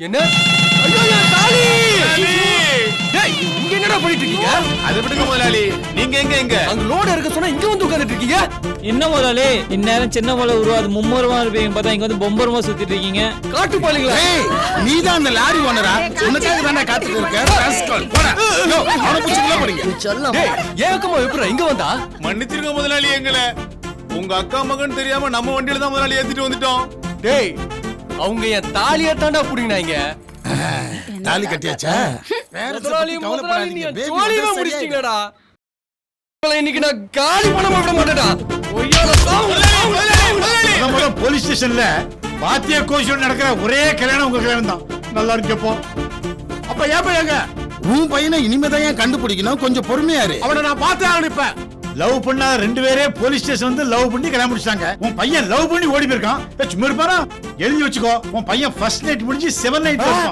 என்ன? இங்க என்னடா பண்ணிட்டு இருக்கீங்க அதை விடுங்க முதலாளி. நீங்க எங்க எங்க? அங்க லோடு இருக்க சொன்னா இங்க வந்து உட்கார்ந்துட்டு இருக்கீங்க என்ன முதலாளி? இந்நேரம் சின்ன மலை உருவாது. மும்மரமா இருப்பீங்க. பார்த்தா இங்க வந்து பொம்பரமா சுத்திட்டு இருக்கீங்க காட்டு பாலிங்களா? நீதான் அந்த லாரி ஓனரா? உனக்காக தானே காத்துட்டு இருக்க? ராஸ்கல் போடா. யோ அவன புடிச்சுக்கல போறீங்க. எப்பறா இங்க வந்தா? மன்னிச்சிருங்க முதலாளி எங்களை. உங்க அக்கா மகன் தெரியாம நம்ம வண்டியில தான் முதலாளி ஏத்திட்டு வந்துட்டோம். டேய் அவங்க என் தாலியை தாண்டா புடிங்கினாங்க. தாலி கட்டியாச்சா? உங்களை இன்னைக்கு நான் காலி பண்ண விட மாட்டேடா போலீஸ் ஸ்டேஷன்ல பாத்திய கோஷம் நடக்கிற ஒரே கல்யாணம் உங்க கல்யாணம் தான். நல்லா இருக்கப்போ. அப்ப ஏன் பையங்க உன் பையனை இனிமேதான் ஏன் கண்டுபிடிக்கணும்? கொஞ்சம் பொறுமையா இரு. அவனை நான் பார்த்தே ஆகணும் இப்ப லவ் பண்ணா ரெண்டு பேரே போலீஸ் ஸ்டேஷன் வந்து லவ் பண்ணி கல்யாணம் முடிச்சாங்க உன் பையன் லவ் பண்ணி ஓடி போயிருக்கான். சும்மா இருப்பாரா எழுதி வச்சுக்கோ. உன் பையன் ஃபர்ஸ்ட் நைட் முடிஞ்சு செவன் நைட்